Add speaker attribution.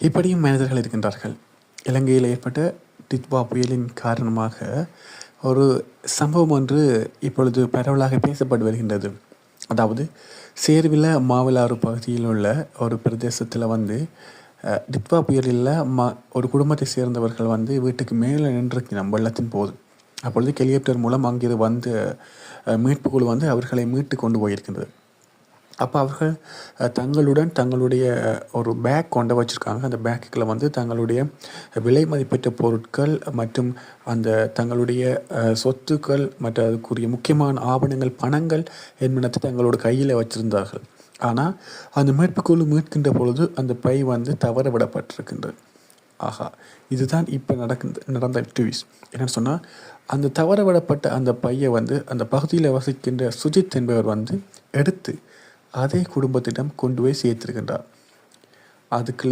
Speaker 1: இப்படியும் மனிதர்கள் இருக்கின்றார்கள். இலங்கையில் ஏற்பட்ட டித்வா புயலின் காரணமாக ஒரு சம்பவம் ஒன்று இப்பொழுது பரவலாக பேசப்பட்டு வருகின்றது. அதாவது சேர்வில மாவிலாறு பகுதியில் உள்ள ஒரு பிரதேசத்தில் வந்து டிட்வா புயலில் ம ஒரு குடும்பத்தை சேர்ந்தவர்கள் வந்து வீட்டுக்கு மேலே நின்றிருக்கணும் வெள்ளத்தின் போது. அப்பொழுது ஹெலிகாப்டர் மூலம் அங்கிருந்து வந்து அஹ், மீட்பு குழு வந்து அவர்களை மீட்டு கொண்டு போயிருக்கின்றது. அப்போ அவர்கள் தங்களுடன் தங்களுடைய ஒரு பேக் கொண்டு வச்சுருக்காங்க. அந்த பேக்குக்கில் வந்து தங்களுடைய விலை மதிப்பற்ற பொருட்கள் மற்றும் அந்த தங்களுடைய சொத்துக்கள் மற்ற அதுக்குரிய முக்கியமான ஆவணங்கள் பணங்கள் என்பனத்தை தங்களோட கையில் வச்சுருந்தார்கள். ஆனால் அந்த மீட்புக்குழு மீட்கின்ற பொழுது அந்த பை வந்து தவற விடப்பட்டிருக்கின்றது. ஆஹா இதுதான் இப்போ நடக்குது நடந்த ட்விஸ் என்னென்னு சொன்னால் அந்த தவற விடப்பட்ட அந்த பையை வந்து அந்த பகுதியில் வசிக்கின்ற சுஜித் என்பவர் வந்து எடுத்து அதே குடும்பத்திடம் கொண்டு போய் சேர்த்திருக்கின்றார். அதுக்கு